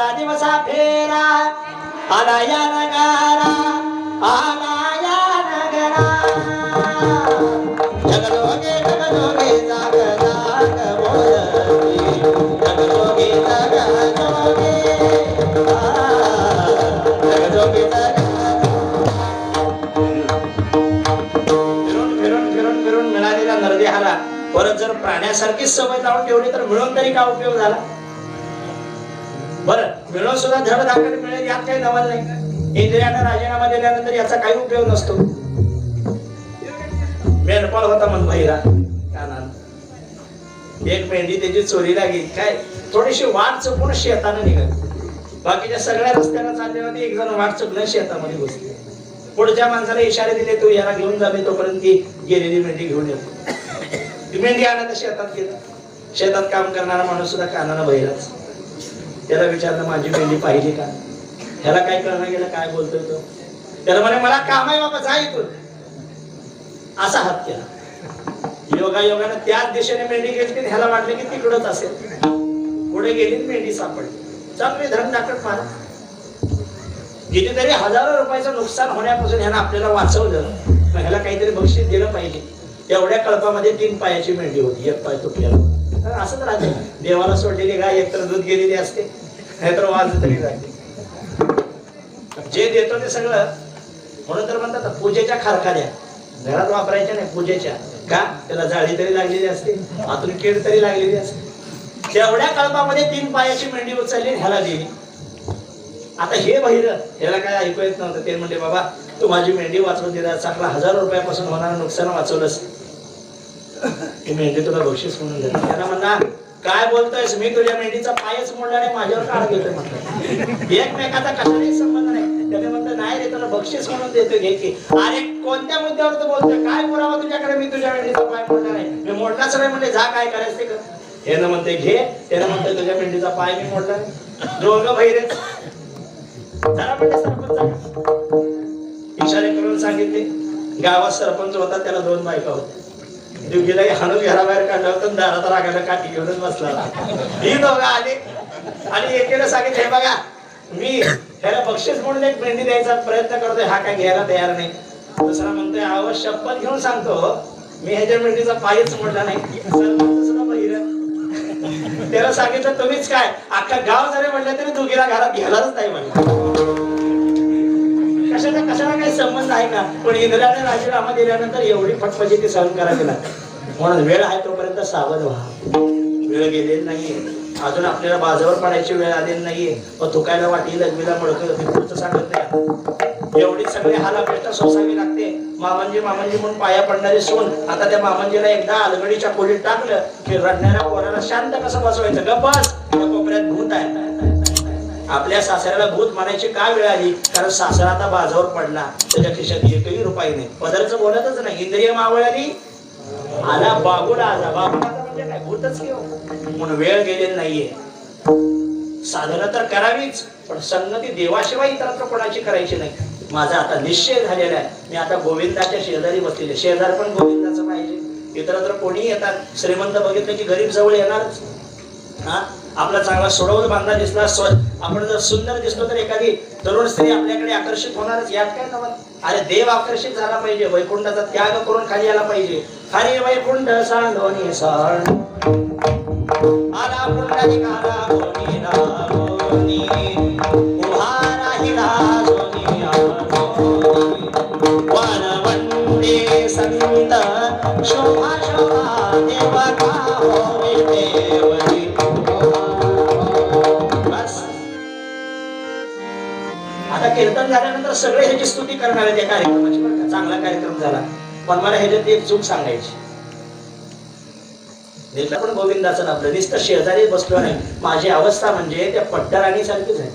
होता दिवसा फेरा. आला या नगारा. आला या नगरा जगलोगे जगलोगे जाग जाग बोलती जगलोगे जगलोगे जगलोगे जग परत जर प्राण्यासारखीच सवय लावून ठेवली तर मिळून तरी काय उपयोग झाला? सुद्धा धड दाखल मिळेल यात काही नवल नाही. इंद्रियानं राजीनामा दिल्यानंतर याचा काही उपयोग नसतो. मेंढपाळ होता मनभाईला महिला. एक मेंढी त्याची चोरीला गेली. काय? थोडीशी वाट चुकून शेतानं निघाली. बाकीच्या सगळ्या रस्त्यानं चालले होते एक जण वाट चुकलं शेतामध्ये घुसले पुढच्या माणसाला इशारे दिले तू याला घेऊन जावे तोपर्यंत ती गेलेली मेंढी घेऊन येतो. मेंढी आणत शेतात गेला. शेतात काम करणारा माणूस सुद्धा कानानं बहिलाच. त्याला विचारलं माझी मेंढी पाहिली का? ह्याला काय कळणं गेलं काय बोलतोय तो? त्याला म्हणे मला काम आहे बाबा जा इथून. असा हात केला. योगा योगानं त्याच दिशेने मेंढी गेली की ह्याला वाटलं की तिकडच असेल. पुढे गेली मेंढी सापडली. चांगली धरण दाखल मारा कितीतरी हजारो रुपयाचं नुकसान होण्यापासून ह्यानं आपल्याला वाचवलं. ह्याला काहीतरी बक्षीस दिलं पाहिजे. एवढ्या कळपामध्ये तीन पायाची मेंढी होती. एक पाय तुटलेला तर असंच राहते. देवाला सोडलेली गाय एकतर दूध गेलेली असते. नाहीतर वाज तरी जाते जे देतो ते सगळं. म्हणून तर म्हणतात पूजेच्या खारखाऱ्या. घरात वापरायच्या नाही पूजेच्या. का? त्याला जाळी तरी लागलेली असते आतून केड तरी लागलेली असते. तेवढ्या कळपामध्ये तीन पायाची मेंढी उचलली ह्याला दिली. आता हे बहिर ह्याला काय ऐकू येत नव्हतं. ते म्हणले बाबा तू माझी मेंढी वाचवून दिला चांगला हजार रुपयापासून होणारं नुकसान वाचवलंस. मेंढी तुला बक्षीस म्हणून देतो त्याला म्हणणार काय बोलतोयस? मी तुझ्या मेंढीचा पायच मोडला नाही माझ्यावर काढ घेतोय म्हटलं एकमेकाचा कशालाही संबंध नाही? त्याने म्हणतं नाही रे तुला बक्षीस म्हणून देतो घे की. अरे कोणत्या मुद्द्यावर तू बोलतोय? काय पुरावा तुझ्याकडे? मी तुझ्या मेंढीचा पाय मोडला नाही. मी मोडलाच नाही म्हणजे जा काय करायचं ते कर. हे म्हणते घे. त्यानं म्हणते तुझ्या मेंढीचा पाय मी मोडला नाही. दोघं बहिरेच. जरा म्हणजे सरपंच इशारे करून सांगितले. गावात सरपंच होता त्याला दोन बायका होत्या. दुगीला हाणून घराबाहेर काढलं होतं दारात रागायला काठी घेऊनच बसला ही दोघं आले. आणि एकेला सांगितलं हे बघा मी ह्याला बक्षीस म्हणून एक मेंढी द्यायचा प्रयत्न करतोय हा काय घ्यायला तयार नाही. दुसरा म्हणतोय आव शपथ घेऊन सांगतो मी ह्याच्या मेंढीचा पायच मोडला नाही. त्याला सांगितलं तुम्हीच काय अख्खा गाव जरी म्हटलं तरी दुगीला घरात घ्यायलाच नाही म्हणलं. कशाचा कशाला काही संबंध आहे का? पण इंद्राने राजीनामा दिल्यानंतर एवढी फटफटी ती सहन करावी लागते म्हणून वेळ आहे तोपर्यंत सावध व्हा. वेळ गेलेली नाहीये. अजून आपल्याला बाजावर पडायची वेळ आलेली नाहीये. व तुकायला वाटी लग्मीला मडकं पुढचं सांगत नाही. एवढी सगळी हालापेष्टा सोसावी लागते. मामांजी मामांजी म्हणून पाया पडणारी सून. आता त्या मामांजीला एकदा अलगडीच्या खोलीत टाकलं की रडणाऱ्या पोराला शांत कसं बसवायचं? गप्पास त्या कोपऱ्यात भूत आहे. आपल्या सासऱ्याला भूत मारायची का वेळ आली? कारण सासरा आता बाजावर पडला. त्याच्या खिशात एकही रुपये नाही. पदरचं बोलतच नाही. इंद्रिय मावळाली. आला बागुडा आला बाबुडा म्हणजे काय? भूतच हो? म्हणून वेळ गेलेली नाहीये. साधना तर करावीच पण संगती देवाशिवाय इतरत्र कोणाची करायची नाही. माझा आता निश्चय झालेला आहे. मी आता गोविंदाच्या शेजारी बसलेले. शेजार पण गोविंदाचं पाहिजे. इतरत्र कोणी येतात. श्रीमंत बघितलं की गरीब जवळ येणारच. हा? आपला चांगला सोडवत बांधला दिसला स्वच्छ आपण जर सुंदर दिसलो तर एखादी तरुण स्त्री आपल्याकडे आकर्षित होणारच. यात काय नवल अरे देव आकर्षित झाला पाहिजे. वैकुंठाचा त्याग करून खाली आला पाहिजे. खाली वैकुंठ सांडोनी सांड. आला पुंडलिकाला गोनी ह्याची त्या कार्यक्रमाची बरं का. चांगला कार्यक्रम झाला. पण मला ह्याच्यात एक चूक सांगायची. पण गोविंदाचं नाव नुसतं शेजारी बसलो नाही. माझी अवस्था म्हणजे त्या पट्टराणी सारखीच आहे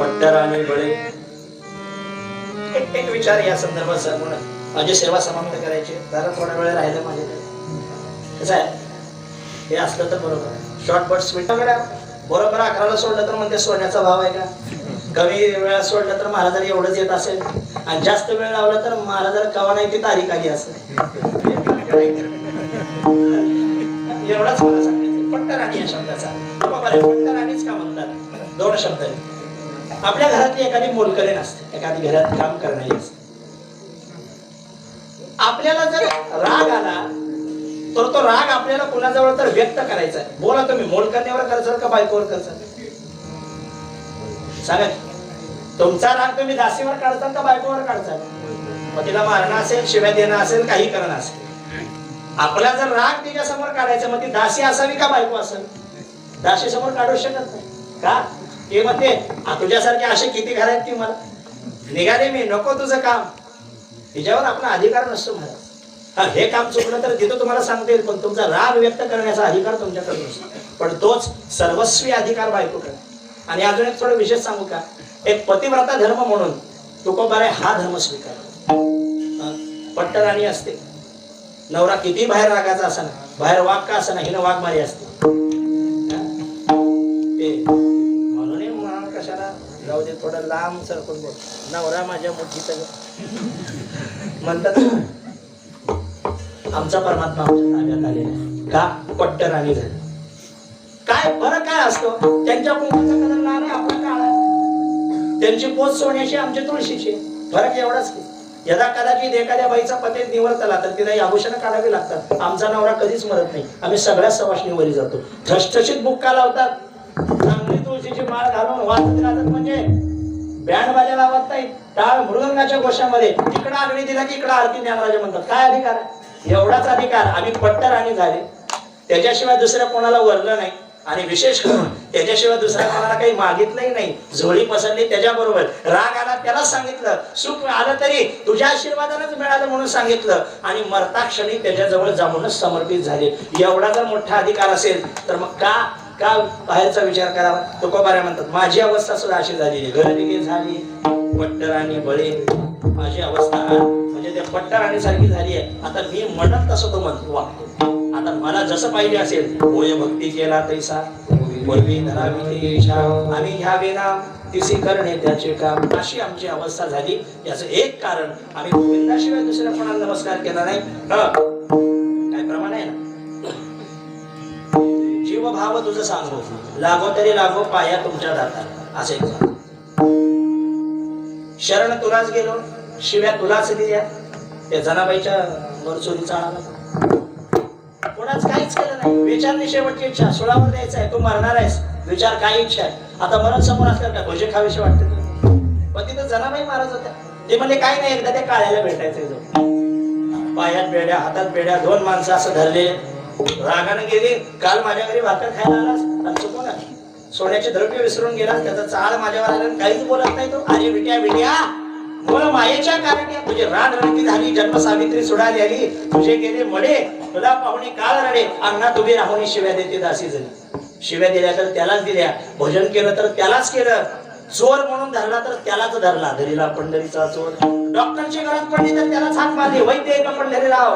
पट्टर आणि बळे एक विचार या संदर्भात सांगून माझी सेवा समाप्त करायची. जरा थोडा वेळ राहिला माझ्याकडे. कसं आहे? हे असलं तर बरोबर शॉर्ट बट स्वीट वगैरे बरोबर अकराला सोडलं तर म्हणते सोन्याचा भाव आहे का? कमी वेळा सोडलं तर महाराजाला एवढंच येत असेल. आणि जास्त वेळ लावला तर महाराजाला कवा नाही ती तारीख आली असेल. एवढाच मला सांगायचं पट्टराणी या शब्दाचा. बाबा रे, पट्टराणीच का म्हणतात? दोन शब्द आहेत. आपल्या घरातली एखादी मोलकरी नसते एखादी घरात काम करणारी असते. आपल्याला जर राग आला तर तो राग आपल्याला कोणाजवळ तर व्यक्त करायचा आहे. बोला तुम्ही मोलकरण्यावर करचाल का बायकोवर करचाल सांगा तुमचा राग तुम्ही दासीवर काढताल का बायकोवर काढताल मग तिला मारणं असेल शिव्या देणं असेल काही करणं असेल. आपला जर राग तिच्या समोर काढायचा मग ती दासी असावी का बायको असेल दासी समोर काढू शकत नाही. का? ते म्हणते तुझ्यासारखे असे किती घर आहेत की मला? निघाले मी नको तुझं काम. तिच्यावर आपला अधिकार नसतो मला हा हे काम चुकलं तर तिथं तुम्हाला सांगता येईल पण तुमचा राग व्यक्त करण्याचा अधिकार तुमच्याकडे नसतो. पण तोच सर्वस्वी अधिकार बायकोकडे. आणि अजून एक थोडं विशेष सांगू का? एक पतिव्रता धर्म म्हणून तुकोबारे हा धर्म स्वीकार पट्टराणी असते. नवरा किती बाहेर रागाचा असा बाहेर वाघ का असा हिनं वाघ मारी असते जाऊ दे थोडं लांब सरकून बोल. नवरा माझ्या मुठीत म्हणतात आमचा परमात्मा आमच्या ताब्यात आलेला का? पट्ट राणी झाली. काय? फरक काय असतो? त्यांच्या कुंभाचा कलर लाल आहे आपला काळा त्यांची पोच सोन्याची आमच्या तुळशीची फरक एवढाच की यदा कदाचित एखाद्या बाईचा पते निवर्तला तर तिला आभूषण काढावी लागतात. आमचा नवरा कधीच मरत नाही. आम्ही सगळ्या सवाशणीवरी जातो. ठसठशीत बुक्का लावतात. तुळशीची माळ घालून वाचत राहतात म्हणजे बँड बाजा लावत नाही टाळ मृदंगाच्या गोष्टामध्ये इकडं आगडी दिला की इकडं आरती ज्ञानराजा म्हणतात. काय अधिकार एवढाच अधिकार. आम्ही पट्टर आणि झाले. त्याच्याशिवाय दुसऱ्या कोणाला वरलं नाही. आणि विशेष करून त्याच्याशिवाय दुसऱ्या कोणाला काही मागितलंही नाही. झोळी पसरली त्याच्याबरोबर. राग आला त्याला सांगितलं. सुख आलं तरी तुझ्या आशीर्वादानंच मिळालं म्हणून सांगितलं. आणि मरता क्षणी त्याच्याजवळ जाऊनच समर्पित झाले. एवढा जर मोठा अधिकार असेल तर मग का का बाहेरचा विचार करा? तुकोबाऱ्या म्हणतात माझी अवस्था सुद्धा अशी झालेली घरदिली झाली पट्टर आणि बळे माझी अवस्था म्हणजे त्या पट्टर आणि सारखी झाली आहे. आता मी म्हणत तसं तो म्हणतो वागतो आता मला जसं पाहिजे असेल होय भक्ती केला तैसा बोलवी धरावी ते आम्ही घ्यावे ना तिसी करणे त्याचे काम. अशी आमची अवस्था झाली. याचं एक कारण आम्ही गोविंदाशिवाय दुसऱ्या कोणाला नमस्कार केला नाही. नाव तुझं सांगो. लागो तरी लागो पाया तुमच्या दातात. असे शरण तुलाच गेलो शिव्या तुलाच दिल्या. त्या जनाबाईच्या वरचोरीचा आला कोणाच काहीच केलं नाही. विचारणे शेवटची इच्छा. सोळावर द्यायचा आहे. तू मरणार आहेस. विचार काय इच्छा आहे? आता मरण समोर असल्यावर काय? भजे खावेसे वाटते तुला? पण तिथं जनाबाई महाराज होत्या. ते म्हणले काही नाही. एकदा त्या काळ्याला भेटायचं पायात बेड्या हातात बेड्या दोन माणसं असं धरले. रागाने गेली काल माझ्या घरी भाकर खायला आलास आणि चुकून सोन्याचे द्रव्य विसरून गेला त्याचा चाळ माझ्यावर आला काहीच बोलत नाही तो. अरे बिट्या बिट्या मुळ मायेच्या कारणी तुझी रान रणती झाली जन्म सावित्री सोडाली आली. तुझे गेले मडे तुला पाहुणे काळ रडे. अंगणात उभी राहुणी शिव्या देते दासी झाली शिव्या दिल्या तर त्यालाच दिल्या. भोजन केलं तर त्यालाच केलं. चोर म्हणून धरला तर त्यालाच धरला. धरीला पंढरीचा चोर. डॉक्टरची गरज पडली तर त्यालाच हात मारली. वैद्य आहे का पंढरीराव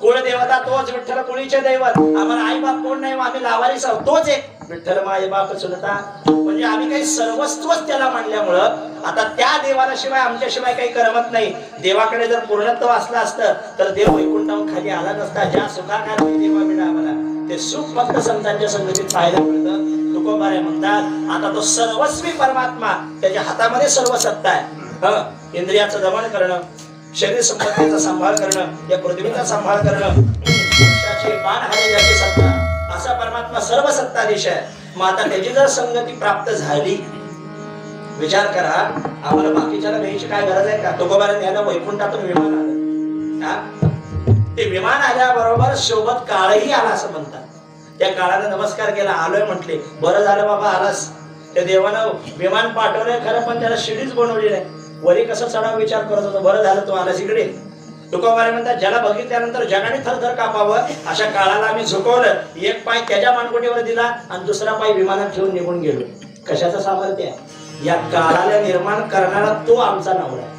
कुळ देवता तोच विठ्ठल कुळीचे दैवत. आम्हाला आई बाप कोण नाही आम्ही लावारीस आहोत तोच एक विठ्ठल माय बाप सुनता. म्हणजे आम्ही काही सर्वस्वच त्याला मानल्यामुळं आता त्या देवाला शिवाय आमच्याशिवाय काही करमत नाही. देवाकडे जर पूर्णत्व असलं असतं तर देव वैकुंठाहून खाली आला नसता. ज्या सुखाकार देवा मिळा आम्हाला. ते सुख फक्त संतांच्या संगतीत पाहायला मिळतं. तुकोबारे म्हणतात. आता तो सर्वस्वी परमात्मा त्याच्या हातामध्ये सर्व सत्ता आहे इंद्रियाचं दमन करणं. शरीर संपत्तीचा सांभाळ करणं या पृथ्वीचा सांभाळ करणं असा परमात्मा सर्व सत्ताधीश आहे. मग आता त्याची जर संगती प्राप्त झाली विचार करा आम्हाला बाकीच्याला घ्यायची काय गरज आहे का? तुकोबाला न्यायला वैकुंठातून विमान आलं ते विमान आल्याबरोबर सोबत काळही आला असं म्हणतात. त्या काळाने नमस्कार केला आलोय म्हटले. बरं झालं बाबा आलास. त्या देवानं विमान पाठवलंय खरं पण त्याला शिडीच बनवली नाही. वरी कसं चढाव विचार करत होतो बरं झालं तू आलास इकडे. तुकोबारे म्हणतात ज्याला बघितल्यानंतर जगाने थरथर कापावं अशा काळाला आम्ही झुकवलं. एक पाय त्याच्या मानकोटीवर दिला आणि दुसरा पाय विमानात ठेवून निघून गेलो. कशाचं सामर्थ्य आहे? या काळाला निर्माण करणारा तो आमचा नवरा आहे.